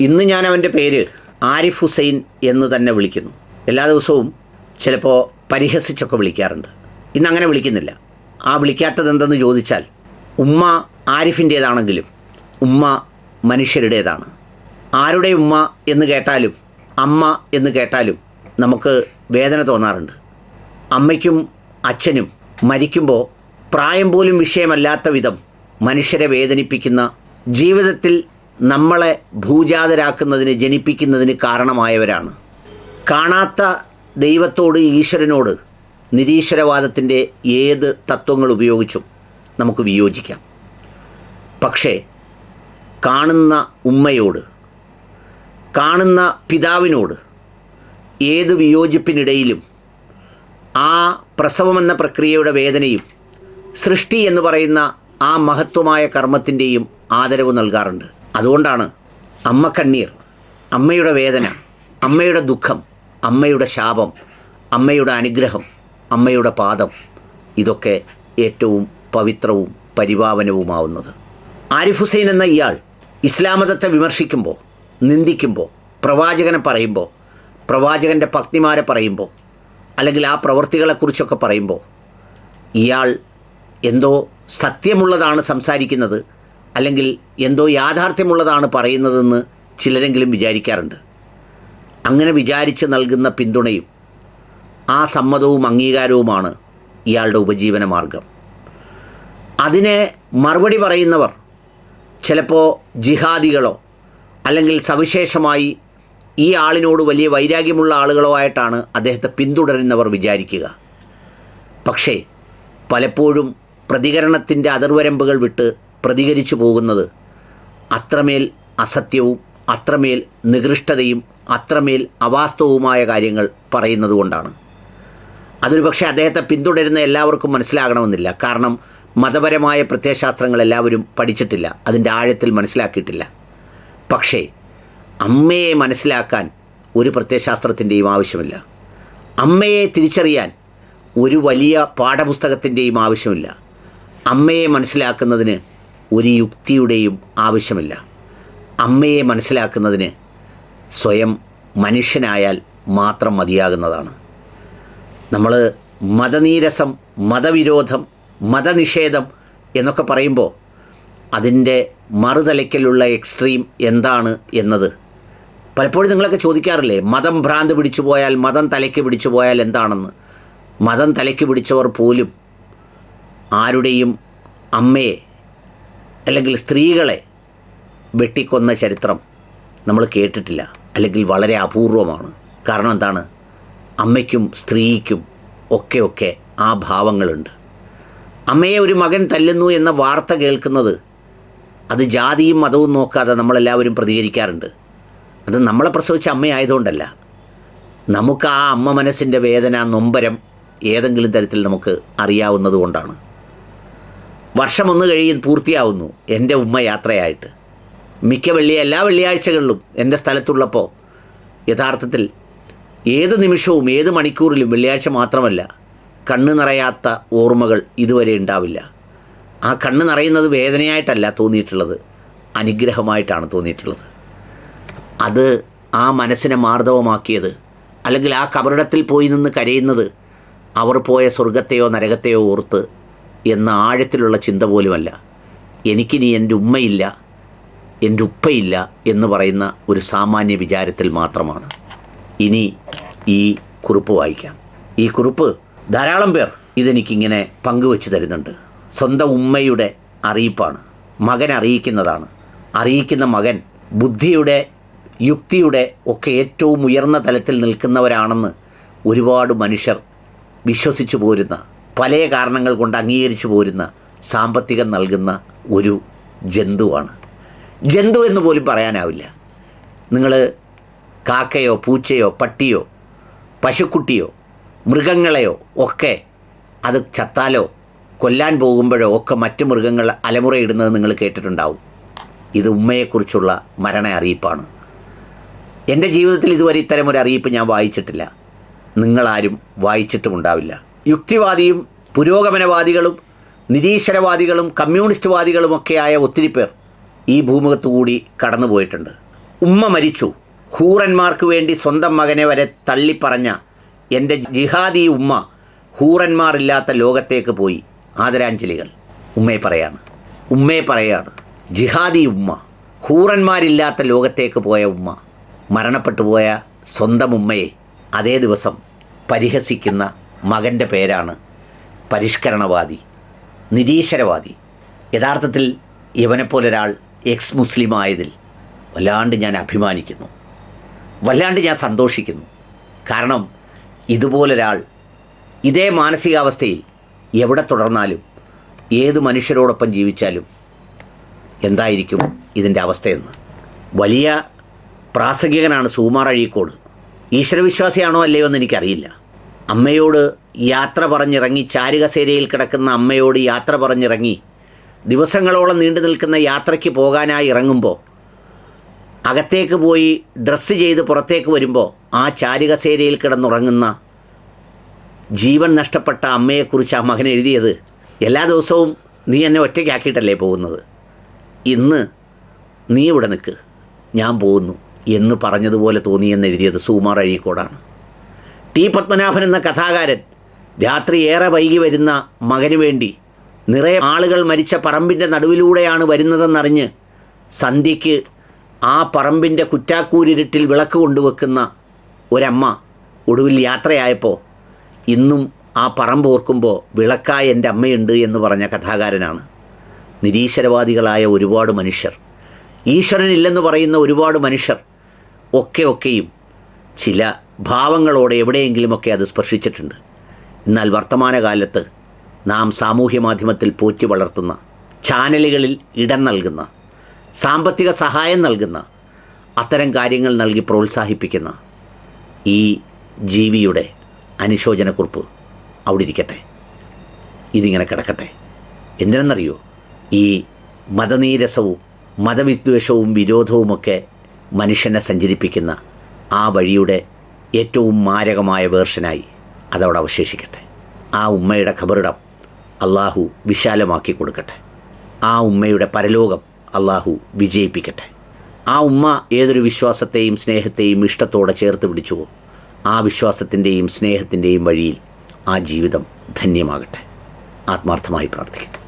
ഇന്ന് ഞാൻ അവന്റെ പേര് ആരിഫ് ഹുസൈൻ എന്ന് തന്നെ വിളിക്കുന്നു. എല്ലാ ദിവസവും ചിലപ്പോൾ പരിഹസിച്ചൊക്കെ വിളിക്കാറുണ്ട്. ഇന്ന് അങ്ങനെ വിളിക്കുന്നില്ല. ആ വിളിക്കാത്തത് എന്തെന്ന് ചോദിച്ചാൽ ഉമ്മ ആരിഫിന്റേതാണെങ്കിലും ഉമ്മ മനുഷ്യരുടേതാണ്. ആരുടെ ഉമ്മ എന്ന് കേട്ടാലും അമ്മ എന്ന് കേട്ടാലും നമുക്ക് വേദന തോന്നാറുണ്ട്. അമ്മയ്ക്കും അച്ഛനും മരിക്കുമ്പോൾ പ്രായം പോലും വിഷയമല്ലാത്ത വിധം മനുഷ്യരെ വേദനിപ്പിക്കുന്ന ജീവിതത്തിൽ നമ്മളെ ഭൂജാതരാക്കുന്നതിന് ജനിപ്പിക്കുന്നതിന് കാരണമായവരാണ്. കാണാത്ത ദൈവത്തോട് ഈശ്വരനോട് നിരീശ്വരവാദത്തിന്റെ ഏത് തത്വങ്ങൾ ഉപയോഗിച്ചും നമുക്ക് വിയോജിക്കാം. പക്ഷേ കാണുന്ന ഉമ്മയോട് കാണുന്ന പിതാവിനോട് ഏത് വിയോജിപ്പിനിടയിലും ആ പ്രസവമെന്ന പ്രക്രിയയുടെ വേദനയും സൃഷ്ടി എന്ന് പറയുന്ന ആ മഹത്വമായ കർമ്മത്തിന്റെയും ആദരവ് നൽകാറുണ്ട്. അതുകൊണ്ടാണ് അമ്മ കണ്ണീർ അമ്മയുടെ വേദന അമ്മയുടെ ദുഃഖം അമ്മയുടെ ശാപം അമ്മയുടെ അനുഗ്രഹം അമ്മയുടെ പാദം. ഇതൊക്കെ ഏറ്റവും പവിത്രവും പരിപാവനവുമാവുന്നത് ആരിഫ് ഹുസൈൻ എന്ന ഇയാൾ ഇസ്ലാമതത്തെ വിമർശിക്കുമ്പോൾ നിന്ദിക്കുമ്പോൾ പ്രവാചകനെ പറയുമ്പോൾ പ്രവാചകന്റെ പത്നിമാരെ പറയുമ്പോൾ അല്ലെങ്കിൽ ആ പ്രവൃത്തികളെക്കുറിച്ചൊക്കെ പറയുമ്പോൾ ഇയാൾ എന്തോ സത്യമുള്ളതാണ് സംസാരിക്കുന്നത് അല്ലെങ്കിൽ എന്തോ യാഥാർത്ഥ്യമുള്ളതാണ് പറയുന്നതെന്ന് ചിലരെങ്കിലും വിചാരിക്കാറുണ്ട്. അങ്ങനെ വിചാരിച്ച് നൽകുന്ന പിന്തുണയും ആ സമ്മതവും അംഗീകാരവുമാണ് ഇയാളുടെ ഉപജീവന മാർഗം. അതിനെ മറുപടി പറയുന്നവർ ചിലപ്പോൾ ജിഹാദികളോ അല്ലെങ്കിൽ സവിശേഷമായി ഈ ആളിനോട് വലിയ വൈരാഗ്യമുള്ള ആളുകളോ ആയിട്ടാണ് അദ്ദേഹത്തെ പിന്തുടരുന്നവർ വിചാരിക്കുക. പക്ഷേ പലപ്പോഴും പ്രതികരണത്തിന്റെ അതിർവരമ്പുകൾ വിട്ട് പ്രതികരിച്ചു പോകുന്നത്. അത്രമേൽ അസത്യവും അത്രമേൽ നികൃഷ്ടതയും അത്രമേൽ അവാസ്തവവുമായ കാര്യങ്ങൾ പറയുന്നത് കൊണ്ടാണ്. അതൊരു പക്ഷേ അദ്ദേഹത്തെ പിന്തുടരുന്ന എല്ലാവർക്കും മനസ്സിലാകണമെന്നില്ല. കാരണം മതപരമായ പ്രത്യയശാസ്ത്രങ്ങൾ എല്ലാവരും പഠിച്ചിട്ടില്ല. അതിന്റെ ആഴത്തിൽ മനസ്സിലാക്കിയിട്ടില്ല. പക്ഷേ അമ്മയെ മനസ്സിലാക്കാൻ ഒരു പ്രത്യയശാസ്ത്രത്തിന്റെയും ആവശ്യമില്ല. അമ്മയെ തിരിച്ചറിയാൻ ഒരു വലിയ പാഠപുസ്തകത്തിന്റെയും ആവശ്യമില്ല. അമ്മയെ മനസ്സിലാക്കുന്നതിന് ഒരു യുക്തിയുടെയും ആവശ്യമില്ല. അമ്മയെ മനസ്സിലാക്കുന്നതിന് സ്വയം മനുഷ്യനായാൽ മാത്രം മതിയാകുന്നതാണ്. നമ്മൾ മതനീരസം മതവിരോധം മതനിഷേധം എന്നൊക്കെ പറയുമ്പോൾ അതിന്റെ മറുതലയ്ക്കലുള്ള എക്സ്ട്രീം എന്താണ് എന്നത്? പലപ്പോഴും നിങ്ങളൊക്കെ ചോദിക്കാറില്ലേ മതം ഭ്രാന്ത് പിടിച്ചു പോയാൽ മതം തലയ്ക്ക് പിടിച്ചു പോയാൽ എന്താണെന്ന്? മതം തലയ്ക്ക് പിടിച്ചവർ പോലും ആരുടെയും അമ്മയെ അല്ലെങ്കിൽ സ്ത്രീകളെ വെട്ടിക്കൊന്ന ചരിത്രം നമ്മൾ കേട്ടിട്ടില്ല. അല്ലെങ്കിൽ വളരെ അപൂർവമാണ്. കാരണം എന്താണ്? അമ്മയ്ക്കും സ്ത്രീക്കും ഒക്കെ ഒക്കെ ആ ഭാവങ്ങളുണ്ട്. അമ്മയെ ഒരു മകൻ തല്ലുന്നു എന്ന വാർത്ത കേൾക്കുന്നത് അത് ജാതിയും മതവും നോക്കാതെ നമ്മളെല്ലാവരും പ്രതികരിക്കാറുണ്ട്. അത് നമ്മളെ പ്രസവിച്ച അമ്മയായതുകൊണ്ടല്ല. നമുക്ക് ആ അമ്മ മനസ്സിന്റെ വേദന നൊമ്പരം ഏതെങ്കിലും തരത്തിൽ നമുക്ക് അറിയാവുന്നത് കൊണ്ടാണ് വർഷം ഒന്ന് കഴിയും പൂർത്തിയാവുന്നു എന്റെ ഉമ്മ യാത്രയായിട്ട്. മിക്ക വെള്ളി എല്ലാ വെള്ളിയാഴ്ചകളിലും എന്റെ സ്ഥലത്തുള്ളപ്പോൾ യഥാർത്ഥത്തിൽ ഏത് നിമിഷവും ഏത് മണിക്കൂറിലും വെള്ളിയാഴ്ച മാത്രമല്ല കണ്ണ് നിറയാത്ത ഓർമ്മകൾ ഇതുവരെ ഉണ്ടാവില്ല. ആ കണ്ണ് നിറയുന്നത് വേദനയായിട്ടല്ല തോന്നിയിട്ടുള്ളത് അനുഗ്രഹമായിട്ടാണ് തോന്നിയിട്ടുള്ളത്. അത് ആ മനസ്സിനെ മാർദ്ദവമാക്കിയത് അല്ലെങ്കിൽ ആ കബറിടത്തിൽ പോയി നിന്ന് കരയുന്നത് അവർ പോയ സ്വർഗത്തെയോ നരകത്തെയോ ഓർത്ത് എന്ന ആഴത്തിലുള്ള ചിന്ത പോലുമല്ല. എനിക്കിനി എന്റെ ഉമ്മയില്ല എന്റെ ഉപ്പയില്ല എന്ന് പറയുന്ന ഒരു സാമാന്യ വിചാരത്തിൽ മാത്രമാണ്. ഇനി ഈ കുറിപ്പ് വായിക്കാം. ഈ കുറിപ്പ് ധാരാളം പേർ ഇതെനിക്കിങ്ങനെ പങ്കുവെച്ച് തരുന്നുണ്ട്. സ്വന്തം ഉമ്മയുടെ അറിയിപ്പാണ്. മകൻ അറിയിക്കുന്നതാണ്. അറിയിക്കുന്ന മകൻ ബുദ്ധിയുടെ യുക്തിയുടെ ഒക്കെ ഏറ്റവും ഉയർന്ന തലത്തിൽ നിൽക്കുന്നവരാണെന്ന് ഒരുപാട് മനുഷ്യർ വിശ്വസിച്ചു പോരുന്ന പല കാരണങ്ങൾ കൊണ്ട് അംഗീകരിച്ചു പോരുന്ന സാമ്പത്തികം നൽകുന്ന ഒരു ജന്തുവാണ്. ജന്തു എന്ന് പോലും പറയാനാവില്ല. നിങ്ങൾ കാക്കയോ പൂച്ചയോ പട്ടിയോ പശുക്കുട്ടിയോ മൃഗങ്ങളെയോ ഒക്കെ അത് ചത്താലോ കൊല്ലാൻ പോകുമ്പോഴോ ഒക്കെ മറ്റു മൃഗങ്ങൾ അലമുറയിടുന്നത് നിങ്ങൾ കേട്ടിട്ടുണ്ടാവും. ഇത് ഉമ്മയെക്കുറിച്ചുള്ള മരണ അറിയിപ്പാണ്. എന്റെ ജീവിതത്തിൽ ഇതുവരെ ഇത്തരം ഒരു അറിയിപ്പ് ഞാൻ വായിച്ചിട്ടില്ല. നിങ്ങളാരും വായിച്ചിട്ടുമുണ്ടാവില്ല. യുക്തിവാദിയും പുരോഗമനവാദികളും നിരീശ്വരവാദികളും കമ്മ്യൂണിസ്റ്റ് വാദികളുമൊക്കെയായ ഒത്തിരി പേർ ഈ ഭൂമുഖത്തു കൂടി കടന്നു പോയിട്ടുണ്ട് ഉമ്മ മരിച്ചു. ഹൂറന്മാർക്ക് വേണ്ടി സ്വന്തം മകനെ വരെ തള്ളിപ്പറഞ്ഞ എന്റെ ജിഹാദി ഉമ്മ ഹൂറന്മാരില്ലാത്ത ലോകത്തേക്ക് പോയി. ആദരാഞ്ജലികൾ. ഉമ്മയെ പറയാണ്. ഉമ്മയെ പറയാണ്. ജിഹാദി ഉമ്മ ഹൂറന്മാരില്ലാത്ത ലോകത്തേക്ക് പോയ ഉമ്മ മരണപ്പെട്ടു പോയ സ്വന്തം ഉമ്മയെ അതേ ദിവസം പരിഹസിക്കുന്ന മകന്റെ പേരാണ് പരിഷ്കരണവാദി നിരീശ്വരവാദി. യഥാർത്ഥത്തിൽ ഇവനെപ്പോലൊരാൾ എക്സ് മുസ്ലിം ആയതിൽ വല്ലാണ്ട് ഞാൻ അഭിമാനിക്കുന്നു. വല്ലാണ്ട് ഞാൻ സന്തോഷിക്കുന്നു. കാരണം ഇതുപോലൊരാൾ ഇതേ മാനസികാവസ്ഥയിൽ എവിടെ തുടർന്നാലും ഏത് മനുഷ്യരോടൊപ്പം ജീവിച്ചാലും എന്തായിരിക്കും ഇതിന്റെ അവസ്ഥയെന്ന്. വലിയ പ്രാസംഗികനാണ് സുകുമാർ അഴീക്കോട്. ഈശ്വരവിശ്വാസിയാണോ അല്ലയോ എന്ന് എനിക്കറിയില്ല. അമ്മയോട് യാത്ര പറഞ്ഞിറങ്ങി ചാരുകസേരയിൽ കിടക്കുന്ന അമ്മയോട് യാത്ര പറഞ്ഞിറങ്ങി ദിവസങ്ങളോളം നീണ്ടു നിൽക്കുന്ന യാത്രയ്ക്ക് പോകാനായി ഇറങ്ങുമ്പോൾ അകത്തേക്ക് പോയി ഡ്രസ്സ് ചെയ്ത് പുറത്തേക്ക് വരുമ്പോൾ ആ ചാരുകസേരയിൽ കിടന്നുറങ്ങുന്ന ജീവൻ നഷ്ടപ്പെട്ട അമ്മയെക്കുറിച്ച് ആ മകൻ എഴുതിയത് എല്ലാ ദിവസവും നീ എന്നെ ഒറ്റയ്ക്കാക്കിയിട്ടല്ലേ പോകുന്നത്? ഇന്ന് നീ ഇവിടെ നിൽക്ക് ഞാൻ പോകുന്നു എന്ന് പറഞ്ഞതുപോലെ തോന്നിയെന്ന് എഴുതിയത് സുകുമാർ അഴീക്കോടാണ്. ടി പത്മനാഭൻ എന്ന കഥാകാരൻ രാത്രി ഏറെ വൈകി വരുന്ന മകന് വേണ്ടി നിറയെ ആളുകൾ മരിച്ച പറമ്പിന്റെ നടുവിലൂടെയാണ് വരുന്നതെന്നറിഞ്ഞ് സന്ധ്യയ്ക്ക് ആ പറമ്പിന്റെ കുറ്റാക്കൂരിരുട്ടിൽ വിളക്ക് കൊണ്ടുവെക്കുന്ന ഒരമ്മ ഒടുവിൽ യാത്രയായപ്പോൾ ഇന്നും ആ പറമ്പ് ഓർക്കുമ്പോൾ വിളക്കായ എന്റെ അമ്മയുണ്ട് എന്ന് പറഞ്ഞ കഥാകാരനാണ്. നിരീശ്വരവാദികളായ ഒരുപാട് മനുഷ്യർ. ഈശ്വരനില്ലെന്ന് പറയുന്ന ഒരുപാട് മനുഷ്യർ ഒക്കെ ഒക്കെയും ചില ഭാവങ്ങളോടെ എവിടെയെങ്കിലുമൊക്കെ അത് സ്പർശിച്ചിട്ടുണ്ട്. എന്നാൽ വർത്തമാനകാലത്ത് നാം സാമൂഹ്യ മാധ്യമത്തിൽ പോറ്റി വളർത്തുന്ന ചാനലുകളിൽ ഇടം നൽകുന്ന സാമ്പത്തിക സഹായം നൽകുന്ന അത്തരം കാര്യങ്ങൾ നൽകി പ്രോത്സാഹിപ്പിക്കുന്ന ഈ ജീവിയുടെ അനുശോചനക്കുറിപ്പ് അവിടെ ഇരിക്കട്ടെ ഇതിങ്ങനെ കിടക്കട്ടെ. എന്തിനെന്നറിയോ? ഈ മതനീരസവും മതവിദ്വേഷവും വിരോധവുമൊക്കെ മനുഷ്യനെ സഞ്ചരിപ്പിക്കുന്ന ആ വഴിയുടെ ഏറ്റവും മാരകമായ വേർഷനായി അതവിടെ അവശേഷിക്കട്ടെ. ആ ഉമ്മയുടെ ഖബറിടം അള്ളാഹു വിശാലമാക്കി കൊടുക്കട്ടെ. ആ ഉമ്മയുടെ പരലോകം അള്ളാഹു വിജയിപ്പിക്കട്ടെ. ആ ഉമ്മ ഏതൊരു വിശ്വാസത്തെയും സ്നേഹത്തെയും ഇഷ്ടത്തോടെ ചേർത്ത് പിടിച്ചുവോ ആ വിശ്വാസത്തിന്റെയും സ്നേഹത്തിന്റെയും വഴിയിൽ ആ ജീവിതം ധന്യമാകട്ടെ. ആത്മാർത്ഥമായി പ്രാർത്ഥിക്കുന്നു.